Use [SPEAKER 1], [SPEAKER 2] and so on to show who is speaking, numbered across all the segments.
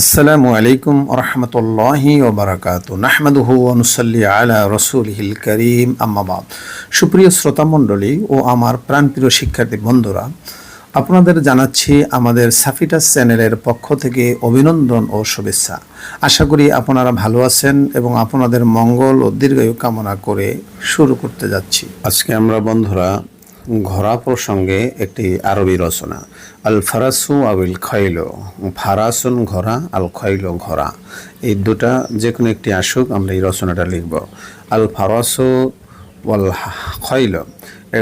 [SPEAKER 1] আসসালামু আলাইকুম রহমতুল্লাহি ওবরাকাত নাহমাদুহু অনুসল্লি আলা রসুলহিল করিম। আম্মাবাদ সুপ্রিয় শ্রোতা মণ্ডলী ও আমার প্রাণপ্রিয় শিক্ষার্থী বন্ধুরা, আপনাদের জানাচ্ছি আমাদের সাফিটাস চ্যানেলের পক্ষ থেকে অভিনন্দন ও শুভেচ্ছা। আশা করি আপনারা ভালো আছেন এবং আপনাদের মঙ্গল ও দীর্ঘায়ু কামনা করে শুরু করতে যাচ্ছি। আজকে আমরা বন্ধুরা ঘোড়া প্রসঙ্গে একটি আরবি রচনা। আল ফারাসু আবিল খৈল, ফারাসুন ঘোড়া আল খৈল ঘোড়া। এই দুটা যে কোনো একটি আসুক, আমরা এই রচনাটা লিখব। আল ফারাসু ওয়াল খৈল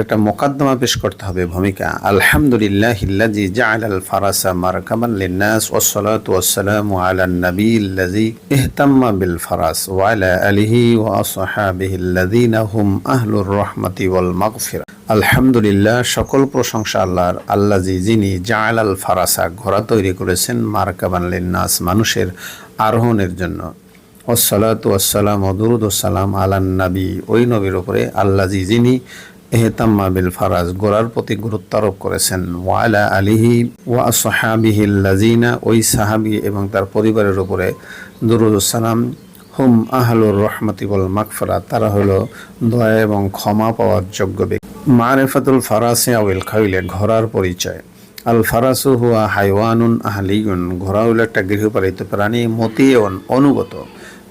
[SPEAKER 1] একটা মোকদ্দমা পেশ করতে হবে ভূমিকা। আলহামদুলিল্লাহ হিল্লাজি জাআল আল ফারাসা মারকাবান লিন্নাস ওয়াসসালাতু ওয়াসসালামু আলা নবী আল্লাযী ইহতাম্মা বিল ফারাস ওয়া আলা আলিহি ওয়া আসহাবিহি আল্লাযীনা হুম আহলুর রাহমাতি ওয়াল মাগফিরা আলহামদুলিল্লাহ, সকল প্রশংসা আল্লাহর। আল্লাজি যিনি জাআল আল ফারাসা ঘোড়া তৈরি করেছেন, মার্কা মারকাবান লিন্নাস মানুষের আরোহণের জন্য। ওসলাত ওয়াসালাম অদুরুদ সালাম আলান নবী, ওই নবীর ওপরে উপরে আল্লাজি যিনি এহতাম্মা বিল ফারাজ গোড়ার প্রতি গুরুত্ব আরোপ করেছেন। ওয়ালা আলিহি ওয়া সাহাবিহিল্লাজিনা ওই সাহাবি এবং তার পরিবারের উপরে দুরুদুসালাম হুম আহলুর রহমতি বল মাকফরা তারা হলো দয়া এবং ক্ষমা পাওয়ার যোগ্য ব্যক্তি। মারেফাতুল ফারাসে আউল খাইলে ঘোড়ার পরিচয়। আল ফারাসু হুয়া হাইওয়ানুন আহলিগুন ঘোড়া হলো একটা গৃহপালিত প্রাণী, মতিয়ন, অনুগত।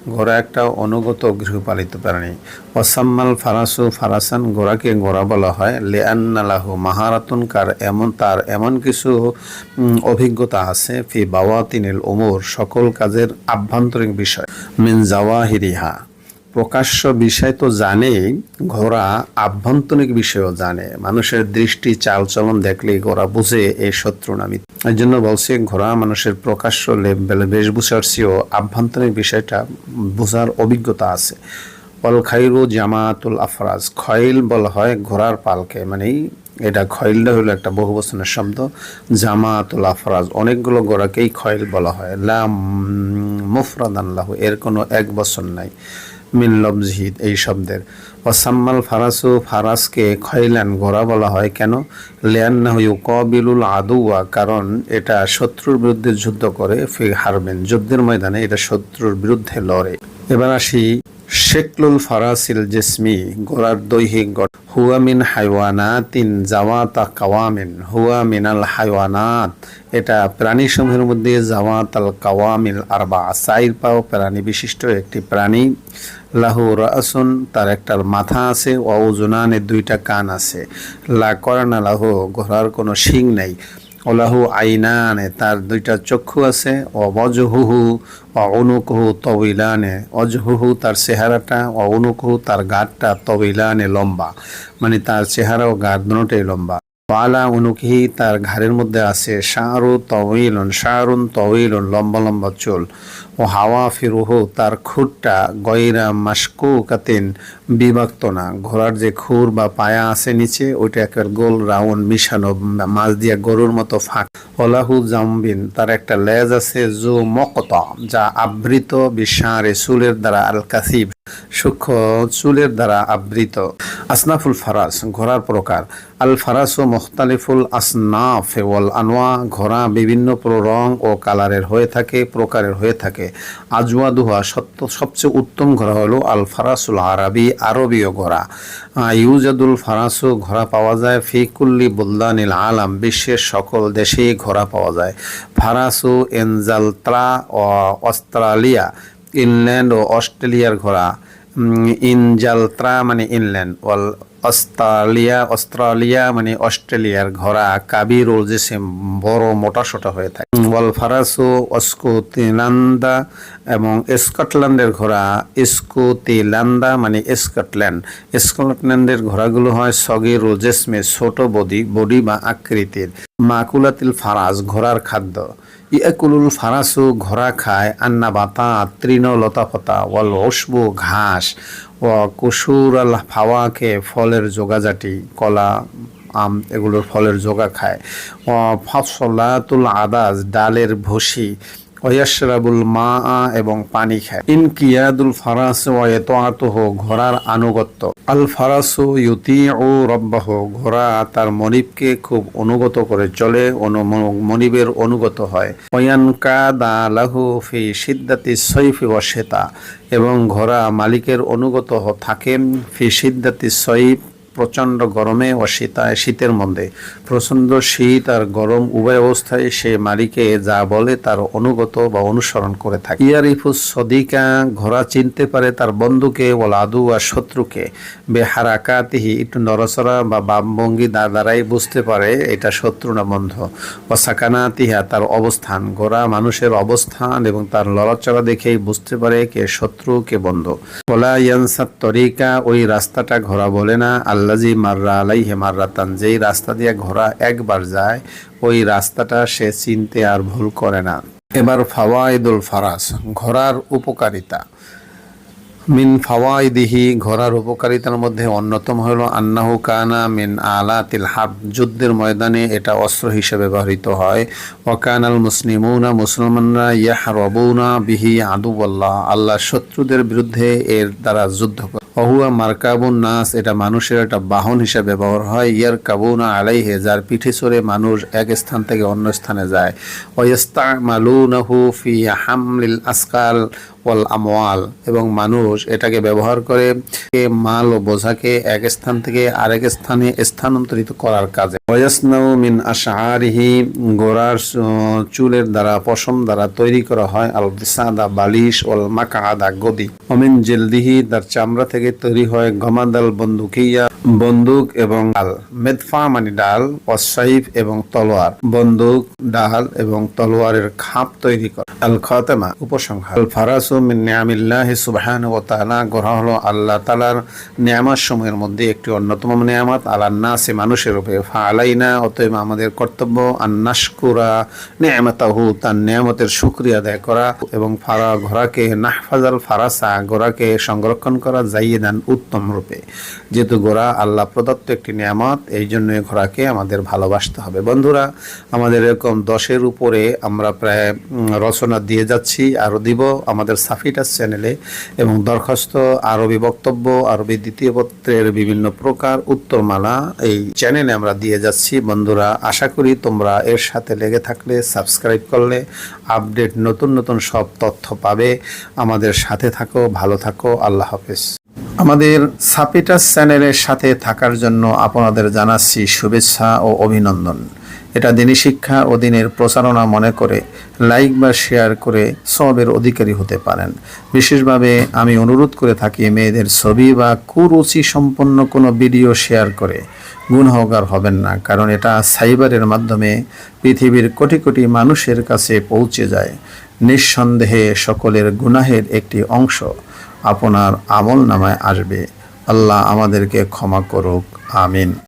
[SPEAKER 1] ঘোড়া একটা অনুগত গৃহপালিত প্রাণী। ওয়াসাম্মাল ফারাসু ফারাসান, ঘোড়াকে ঘোড়া বলা হয়। লে আন্নালাহু মাহারাতুন, কার এমন, তার এমন কিছু অভিজ্ঞতা আছে। ফি বাওয়াতিনিল ওমর সকল কাজের আভ্যন্তরীণ বিষয়। মিন জাওয়াহিরিহা। প্রকাশ্য বিষয় তো জানেই, ঘোড়া আভ্যন্তরিক বিষয়ও জানে। মানুষের দৃষ্টি, চালচলন দেখলেই ঘোড়া বুঝে এই শত্রু নামি। এই জন্য বলছে, ঘোড়া মানুষের প্রকাশ্য বেশভূষার চেয়েও আভ্যন্তরিক বিষয়টা বোঝার অভিজ্ঞতা আছে। অল খাইরু জামাতুল আফরাজ খয়েল বলা হয় ঘোড়ার পালকে। মানে এটা খয়েলটা হলো একটা বহু বচনের শব্দ। জামাতুল আফরাজ, অনেকগুলো ঘোড়াকেই খয়েল বলা হয়। লাম মুফরাদ আল্লাহ এর কোনো এক বছর নাই। মিন লবজিহিদ, এই শব্দের। ওয়াসাম্মাল ফারাসু, ফারাসকে খয়লান ঘোড়া বলা হয় কেন? লিয়ান্নাহু ইউকাবিলুল আদুয়া কারণ এটা শত্রুর বিরুদ্ধে যুদ্ধ করে ফি হারবেন যুদ্ধের ময়দানে এটা শত্রুর বিরুদ্ধে লড়ে। এবার আসি শেকলুল ফারাসিল জেসমি গোড়ার দৈহিক গঠন হুয়া মিন হাইওয়ানাতিন জাওয়াতা কাওয়ামিন, হুয়া মিনাল হাইওয়ানাত। এটা প্রাণী সমূহের মধ্যে জাওয়াত আল কাওয়ামিল আরবা সাইর পাও প্রাণী বিশিষ্ট একটি প্রাণী। লাহু রাসুন, তার একটা মাথা আছে ওজুনানে দুইটা কান আছে। লা করানা লাহু ঘোড়ার কোনো শিং নেই। ওলাহু আইনানে, তার দুইটা চক্ষু আছে অবজহুহু অনুকহু তবিলানে। অজহুহু তার চেহারাটা অনুকুহু তার গাঢ়টা তবিলানে লম্বা। মানে তার চেহারা ও গাঢ় দুটোই লম্বা। পালা অনুকহি তার ঘাড়ের মধ্যে আছে, শাহরু তবিলন, শাহরুন তবিলন, লম্বা লম্বা চুল। ও হাওয়া ফিরুহু তার খুরটা গয়রা মাসকু কাতিন বিভক্ত না। ঘোড়ার যে খুর বা পায়া আছে নিচে, ওইটা একের গোল, রাউন্ড, মিশানো, মাছ দিয়া গরুর মতো ফাঁক। ওলাহু জাম্বিন, তার একটা লেজ আছে জু মকত যা আবৃত বিশারে চুলের দ্বারা আল কাসিব সূক্ষ্ম চুলের দ্বারা আবৃত। আসনাফুল ফারাস, ঘোড়ার প্রকার। আল ফারাস ও মুখতালিফুল আসনাফ ওয়াল আনোয়া ঘোড়া বিভিন্ন রং ও কালারের হয়ে থাকে, প্রকারের হয়ে থাকে। আজওয়াদুহা সত্য, সবচেয়ে উত্তম ঘোড়া হলো আল ফারাসুল আরবি, আরবীয় ঘোড়া। ইউজাদুল ফারাসু ঘোড়া পাওয়া যায় ফিকুল্লি বুলদানিল আলাম, বিশ্বের সকল দেশেই ঘোড়া পাওয়া যায়। ফারাসু, এনজালত্রা ও অস্ট্রেলিয়া ইনল্যান্ড ও অস্ট্রেলিয়ার ঘোড়া। ইনজালত্রা মানে ইনল্যান্ড ওয়াল অস্ট্রেলিয়া অস্ট্রেলিয়া মানে অস্ট্রেলিয়ার ঘোড়া। কাবিরুল যে বড় মোটা সোটা হয়ে থাকে। ওয়াল ফারাসু অস্কোতিলান্দা এবং স্কটল্যান্ডের ঘোড়া। স্কোতিলান্দা মানে স্কটল্যান্ড। স্কটল্যান্ডের ঘোড়াগুলো হয় সগির জেসমে ছোট বডি বডি বা আকৃতির। মাকুলাতিল ফারাস, ঘোড়ার খাদ্য। ইয়াকুলুল ফারাসু, ঘোড়া খায় আন্না বাতা তৃণ লতাপাতা ওয়াল ওসবু ঘাস। ও কুসুর আল ফাওয়াকে ফলের যোগাজাটি কলা, আম এগুলোর ফলের জোগা খায়। ও ফসলাতুল আদাজ, ডালের ভসি ওয়াশরাবুল মা এবং পানি খায়। ইনকিয়াদুল ফারাস ওয়াতাতুহ ঘোড়ার আনুগত্য। আল ফারাসু ইউতি ও রব্বাহ, ঘোড়া তার মনিবকে খুব অনুগত করে চলে মনিবের অনুগত হয়। ওয়ানকা দা লাহু ফি সিদ্দাতি সৈফি ও শ্বেতা এবং ঘোড়া মালিকের অনুগত হ- থাকে ফি সিদ্দাতি সৈফ প্রচণ্ড গরমে ও শীতায় শীতের মধ্যে প্রচণ্ড শীত আর গরম উভয় অবস্থায় সে মালিকে যা বলে তার অনুগত বা অনুসরণ করে থাকে। ইয়ারিফুস সদিকা, ঘোড়া চিনতে পারে তার বন্ধুকে ও লাদু আর শত্রুকে। বেহারাকাতিহি একটু নরসরা বা বামভঙ্গি দা দ্বারাই বুঝতে পারে এটা শত্রু না বন্ধু। ও সাকানাতিহা তার অবস্থান। ঘোড়া মানুষের অবস্থান এবং তার লড়াচড়া দেখেই বুঝতে পারে কে শত্রু, কে বন্ধু। ওলা ইয়ানসাত তরিকা, ওই রাস্তাটা ঘোড়া বলে না আল্লাজি মাররা আলাইহে মাররাতান, যেই রাস্তা দিয়ে ঘোড়া একবার যায়, ওই রাস্তাটা সে চিনতে আর ভুল করে না। এবার ফাওয়াইদুল ফারাস, ঘোড়ার উপকারিতা। মিন ফাওয়াইদিহি, ঘোড়ার উপকারিতার মধ্যে অন্যতম হল আন্নাহু কানা মিন আলাতিল হাব যুদ্ধের ময়দানে এটা অস্ত্র হিসেবে ব্যবহৃত হয়। ওয়াকানাল মুসলিমুনা মুসলমানরা ইয়াহরবুনা বিহি আদুবল্লাহ আল্লাহ শত্রুদের বিরুদ্ধে এর দ্বারা যুদ্ধ অহুয়া মার্কাবুন নাস, এটা মানুষের একটা বাহন হিসেবে ব্যবহার হয়। ইয়ার কাবুনা আলাইহে, যার পিঠে চড়ে মানুষ এক স্থান থেকে অন্য স্থানে যায়। ওয়াস্তা মালুনাহু ফি হামলিল আসকাল ওয়াল আমওয়াল এবং মানুষ এটাকে ব্যবহার করে মাল ও বোঝাকে এক স্থান থেকে আরেক স্থানে স্থানান্তরিত করার কাজে। ওয়াসনাউ মিন আশআরিহি গোরার চুলের দ্বারা, পশম দ্বারা তৈরি করা হয় আল বিসাদা বালিশ ওয়াল মাকাদা গদি। অমিন জেলদিহি, তার চামড়া থেকে তৈরি হয় গমাদাল বন্দুকিয়া, বন্দুক এবং ডাল। মেদফা মানে ডাল অসাইফ এবং তলোয়ার। বন্দুক, ডাল এবং তলোয়ারের খাপ তৈরি করে। আল খাতেমা, উপসংহার। আল ফারাসু মিন নিয়ামিল্লাহ সুবহান ও তাআলা। গড়া হলো আল্লাহ তাআলার নিয়ামত সমূহের মধ্যে একটি অন্যতম নিয়ামত। আলান নাসে, মানুষের উপরে। ফা আলাইনা অতএব আমাদের কর্তব্য আন্নাশকুরা নিয়ামতাহু, তার নিয়ামতের শুকরিয়া আদায় করা এবং ফারা ঘোড়াকে, নাহফাজাল ফারাসা ঘোড়াকে সংরক্ষণ করা যাইয়ে দেন উত্তম রূপে। যেহেতু ঘোড়া আল্লাহ প্রদত্ত একটি নিয়ামত, এই জন্য ঘোড়াকে আমাদের ভালোবাসতে হবে। বন্ধুরা, আমাদের এরকম দশের উপরে আমরা প্রায় রচনা দিয়ে যাচ্ছি আরও দিব। আমাদের সাফিটাস চ্যানেলে এবং দরখাস্ত, আরবি বক্তব্য, আরবি দ্বিতীয় পত্রের বিভিন্ন প্রকার উত্তরমালা এই চ্যানেলে আমরা দিয়ে যাচ্ছি। বন্ধুরা, আশা করি তোমরা এর সাথে লেগে থাকলে, সাবস্ক্রাইব করলে, আপডেট, নতুন নতুন সব তথ্য পাবে। আমাদের সাথে থাকো, ভালো থাকো, আল্লাহ হাফেজ। আমাদের সাপিটাস চ্যানেলের সাথে থাকার জন্য আপনাদের জানাচ্ছি শুভেচ্ছা ও অভিনন্দন। এটা দিনী শিক্ষা ও দিনের প্রচারণা মনে করে লাইক বা শেয়ার করে সবের অধিকারী হতে পারেন। বিশেষভাবে আমি অনুরোধ করে থাকি মেয়েদের ছবি বা কুরুচি সম্পন্ন কোনো ভিডিও শেয়ার করে। গুণহগার হবেন না, কারণ এটা সাইবারের মাধ্যমে পৃথিবীর কোটি কোটি মানুষের কাছে পৌঁছে যায়। নিঃসন্দেহে সকলের গুনাহের একটি অংশ। আপনার আমল নামায় আসবে। আল্লাহ আমাদেরকে ক্ষমা করুক। আমিন।